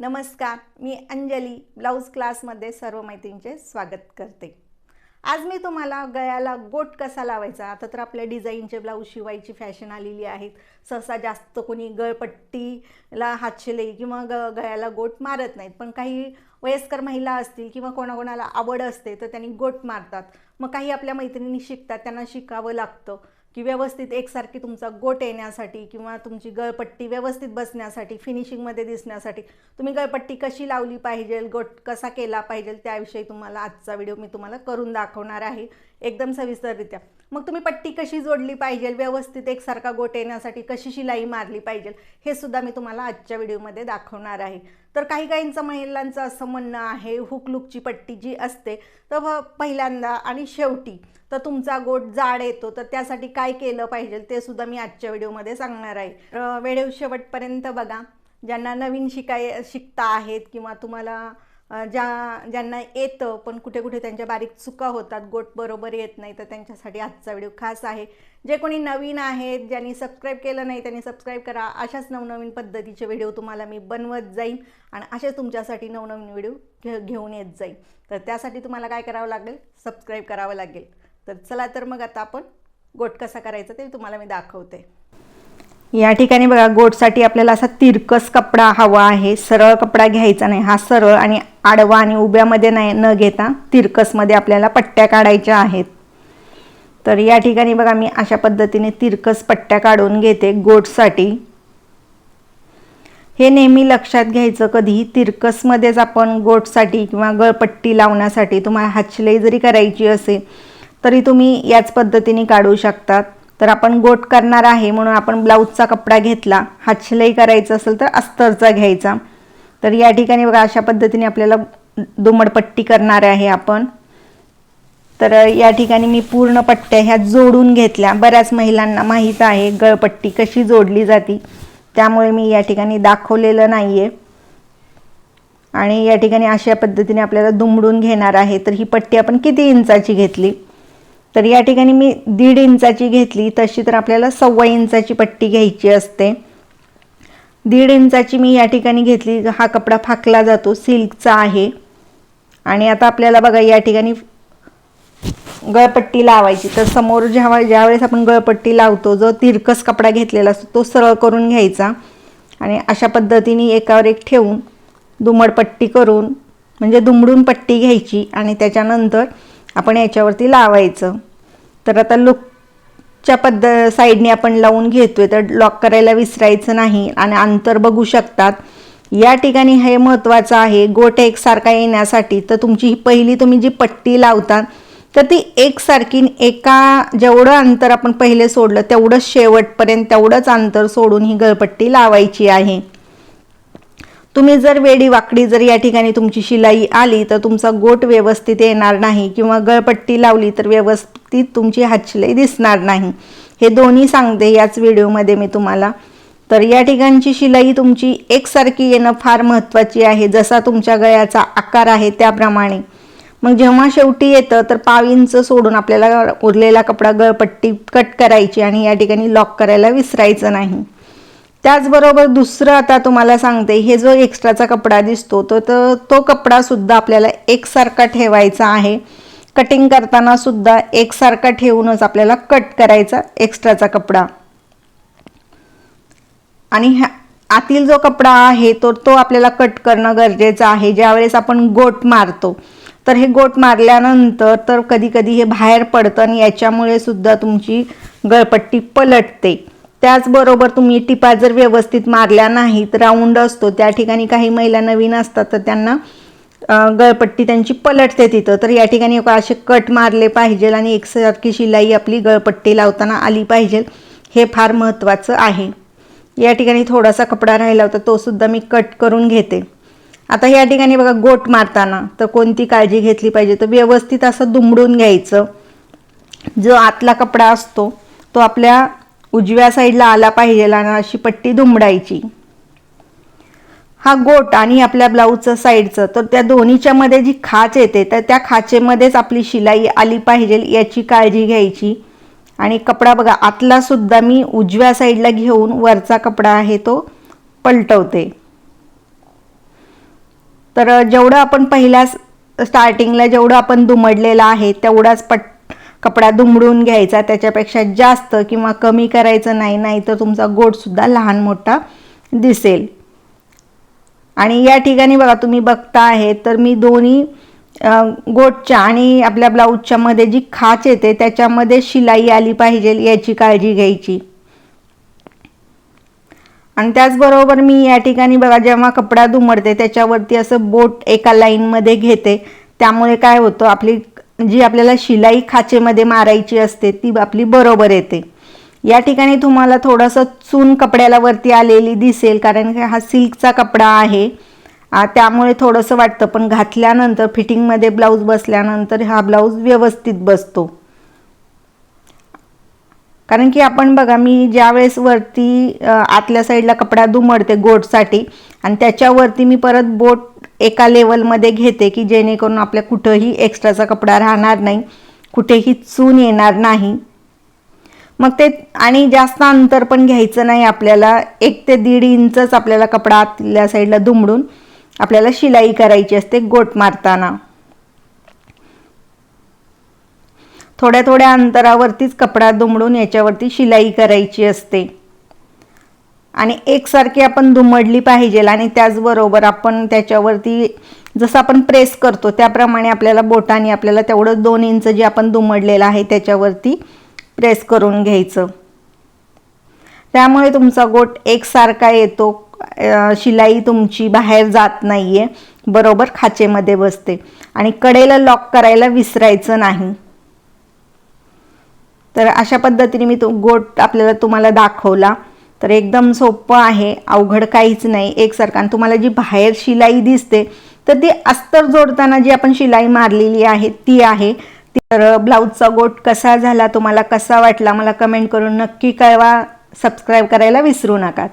नमस्कार मी अंजली ब्लाऊज क्लासमध्ये सर्व मैत्रिणींचे स्वागत करते. आज मी तुम्हाला गळ्याला गोट कसा लावायचा आता तर आपल्या डिझाईनचे ब्लाऊज शिवायची फॅशन आलेली आहे सहसा जास्त कोणी गळपट्टीला हातशिलाई किंवा ग गळ्याला गोट मारत नाहीत. पण काही वयस्कर महिला असतील किंवा कोणाकोणाला आवड असते तर त्यांनी गोट मारतात. मग काही आपल्या मैत्रिणी शिकतात त्यांना शिकावं लागतं. की व्यवस्थित एकसारखी तुमचा गोट येण्यासाठी किंवा तुमची गळपट्टी व्यवस्थित बसण्यासाठी फिनिशिंगमध्ये दिसण्यासाठी तुम्ही गळपट्टी कशी लावली पाहिजे गोट कसा केला पाहिजे त्याविषयी तुम्हाला आजचा व्हिडिओ मी तुम्हाला करून दाखवणार आहे एकदम सविस्तररित्या. मग तुम्ही पट्टी कशी जोडली पाहिजे व्यवस्थित एकसारखा गोट येण्यासाठी कशी शिलाई मारली पाहिजे हे सुद्धा मी तुम्हाला आजच्या व्हिडिओमध्ये दाखवणार आहे. तर काही काहींचं महिलांचं असं म्हणणं आहे हुकलुकची पट्टी जी असते तर व पहिल्यांदा आणि शेवटी तर तुमचा गोट जाड येतो तर त्यासाठी काय केलं पाहिजे? ते सुद्धा मी आजच्या व्हिडिओमध्ये सांगणार आहे. तर व्हिडिओ शेवटपर्यंत बघा ज्यांना नवीन शिकाय शिकता आहेत किंवा तुम्हाला ज्या ज्यांना येतं पण कुठे कुठे त्यांच्या बारीक चुका होतात गोट बरोबर येत नाही तर त्यांच्यासाठी आजचा व्हिडिओ खास आहे. जे कोणी नवीन आहेत ज्यांनी सबस्क्राईब केलं नाही त्यांनी सबस्क्राईब करा. अशाच नवनवीन पद्धतीचे व्हिडिओ तुम्हाला मी बनवत जाईन आणि असेच तुमच्यासाठी नवनवीन व्हिडिओ घे घेऊन येत जाईन. तर त्यासाठी तुम्हाला काय करावं लागेल? सबस्क्राईब करावं लागेल. तर चला तर मग आता आपण गोट कसा करायचा ते तुम्हाला मी दाखवते. या ठिकाणी बघा गोटसाठी आपल्याला असा तिरकस कपडा हवा आहे. सरळ कपडा घ्यायचा नाही. हा सरळ आणि आडवा आणि उभ्यामध्ये नाही न घेता तिरकसमध्ये आपल्याला पट्ट्या काढायच्या आहेत. तर या ठिकाणी बघा मी अशा पद्धतीने तिरकस पट्ट्या काढून घेते गोटसाठी. हे नेहमी लक्षात घ्यायचं कधी तिरकसमध्येच आपण गोटसाठी किंवा गळपट्टी लावण्यासाठी तुम्हाला हाचलाई जरी करायची असेल तरी तुम्ही याच पद्धतीने काढू शकतात. तर आपण गोट करणार आहे म्हणून आपण ब्लाऊजचा कपडा घेतला. हातशिलाई करायचं असेल तर अस्तरचा घ्यायचा. तर या ठिकाणी बघा अशा पद्धतीने आपल्याला दुमडपट्टी करणार आहे आपण. तर या ठिकाणी मी पूर्ण पट्ट्या ह्या जोडून घेतल्या. बऱ्याच महिलांना माहीत आहे गळपट्टी कशी जोडली जाती. त्यामुळे मी या ठिकाणी दाखवलेलं नाही आहे आणि या ठिकाणी अशा पद्धतीने आपल्याला दुमडून घेणार आहे. तर ही पट्टी आपण किती इंचाची घेतली? तर या ठिकाणी मी दीड इंचाची घेतली तशी तर आपल्याला सव्वा इंचाची पट्टी घ्यायची असते. दीड इंचाची मी या ठिकाणी घेतली हा कपडा फाकला जातो सिल्कचा आहे. आणि आता आपल्याला बघा या ठिकाणी गळपट्टी लावायची. तर समोर जेव्हा ज्यावेळेस आपण गळपट्टी लावतो जो तिरकस कपडा घेतलेला असतो तो सरळ करून घ्यायचा. आणि अशा पद्धतीने एकावर एक ठेवून दुमडपट्टी करून म्हणजे दुमडून पट्टी घ्यायची. आणि त्याच्यानंतर आपण याच्यावरती लावायचं. तर आता लुकच्या पद्ध साईडने आपण लावून घेतोय तर लॉक करायला विसरायचं नाही आणि अंतर बघू शकतात. या ठिकाणी हे महत्त्वाचं आहे गोट एकसारखा येण्यासाठी. तर तुमची ही पहिली तुम्ही जी पट्टी लावता तर ती एकसारखी एका जेवढं अंतर आपण पहिले सोडलं तेवढंच शेवटपर्यंत तेवढंच अंतर सोडून ही गळपट्टी लावायची आहे. तुम्ही जर वेडी वाकडी जर या ठिकाणी तुमची शिलाई आली तर तुमचा गोट व्यवस्थित येणार नाही किंवा गळपट्टी लावली तर व्यवस्थित तुमची हातशिलाई दिसणार नाही. हे दोन्ही सांगते याच व्हिडिओमध्ये मी तुम्हाला. तर या ठिकाणची शिलाई तुमची एकसारखी येणं फार महत्त्वाची आहे. जसा तुमच्या गळ्याचा आकार आहे त्याप्रमाणे. मग जेव्हा शेवटी येतं तर पाव इंच सोडून आपल्याला उरलेला कपडा गळपट्टी कट करायची आणि या ठिकाणी लॉक करायला विसरायचं नाही. त्याचबरोबर दुसरं आता तुम्हाला सांगते हे जो एक्स्ट्राचा कपडा दिसतो तो तर तो कपडासुद्धा आपल्याला एकसारखा ठेवायचा आहे. कटिंग करताना सुद्धा एकसारखा ठेवूनच आपल्याला कट करायचा एक्स्ट्राचा कपडा. आणि ह्या आतील जो कपडा आहे तो तो आपल्याला कट करणं गरजेचं आहे. ज्यावेळेस आपण गोट मारतो तर हे गोट मारल्यानंतर तर कधी कधी हे बाहेर पडतं आणि याच्यामुळे सुद्धा तुमची गळपट्टी पलटते. त्याचबरोबर तुम्ही टिपा जर व्यवस्थित मारल्या नाहीत राऊंड असतो त्या ठिकाणी काही महिला नवीन असतात तर त्यांना गळपट्टी त्यांची पलटते तिथं. तर या ठिकाणी असे कट मारले पाहिजे आणि एकसारखी शिलाई आपली गळपट्टी लावताना आली पाहिजे हे फार महत्त्वाचं आहे. या ठिकाणी थोडासा कपडा राहिला होता तो सुद्धा मी कट करून घेते. आता या ठिकाणी बघा गोट मारताना तर कोणती काळजी घेतली पाहिजे? तर व्यवस्थित असं दुमडून घ्यायचं. जो आतला कपडा असतो तो आपल्या उजव्या साईडला आला पाहिजे आणि अशी पट्टी दुमडायची. हा गोट आणि आपल्या ब्लाऊजचं साईडचं तर त्या दोन्हीच्या मध्ये जी खाच येते तर त्या खाचेमध्येच आपली शिलाई आली पाहिजे याची काळजी घ्यायची. आणि कपडा बघा आतला सुद्धा मी उजव्या साईडला घेऊन वरचा कपडा आहे तो पलटवते. तर जेवढं आपण पहिल्या स्टार्टिंगला जेवढं आपण दुमडलेलं आहे तेवढाच पट कपडा दुमडून घ्यायचा त्याच्यापेक्षा जास्त किंवा कमी करायचं नाही नाही तर तुमचा गोटसुद्धा लहान मोठा दिसेल. आणि या ठिकाणी बघा तुम्ही बघता आहे तर मी दोन्ही गोटच्या आणि आपल्या ब्लाऊजच्या मध्ये जी खाच येते त्याच्यामध्ये शिलाई आली पाहिजे याची काळजी घ्यायची. आणि त्याचबरोबर मी या ठिकाणी बघा जेव्हा कपडा दुमडते त्याच्यावरती असं बोट एका लाईनमध्ये घेते त्यामुळे काय होतं आपली जी आपल्याला शिलाई खाचेमध्ये मारायची असते ती आपली बरोबर येते. या ठिकाणी तुम्हाला थोडंसं चून कपड्याला वरती आलेली दिसेल कारण की हा सिल्कचा कपडा आहे. त्यामुळे थोडंसं वाटतं पण घातल्यानंतर फिटिंगमध्ये ब्लाऊज बसल्यानंतर हा ब्लाऊज व्यवस्थित बसतो. कारण की आपण बघा मी ज्यावेळेस वरती आतल्या साईडला कपडा दुमडते गोटसाठी आणि त्याच्यावरती मी परत बोट एका लेवलमध्ये घेते की जेणेकरून आपल्या कुठंही एक्स्ट्राचा कपडा राहणार नाही कुठेही चून येणार नाही. मग ते आणि जास्त अंतर पण घ्यायचं नाही आपल्याला. एक ते दीड इंचच आपल्याला कपडा आतल्या साईडला दुमडून आपल्याला शिलाई करायची असते गोट मारताना. थोड्या थोड्या अंतरावरतीच कपडा दुमडून याच्यावरती शिलाई करायची असते. आणि एकसारखी आपण दुमडली पाहिजे आणि त्याचबरोबर आपण त्याच्यावरती जसं आपण प्रेस करतो त्याप्रमाणे आपल्याला बोटाने आपल्याला तेवढं दोन इंच जे आपण दुमडलेलं आहे त्याच्यावरती प्रेस करून घ्यायचं. त्यामुळे तुमचा गोट एकसारखा येतो शिलाई तुमची बाहेर जात नाही आहे बरोबर खाचेमध्ये बसते. आणि कडेला लॉक करायला विसरायचं नाही. तर अशा पद्धतीने मी तो गोट आपल्याला तुम्हाला दाखवला. तर एकदम सोपं आहे अवघड काहीच नाही. एकसारखं. आणि तुम्हाला जी बाहेर शिलाई दिसते तर ती अस्तर जोडताना जी आपण शिलाई मारलेली आहे ती आहे. तर ब्लाऊजचा गोट कसा झाला तुम्हाला कसा वाटला मला कमेंट करून नक्की कळवा. सबस्क्राईब करायला विसरू नका.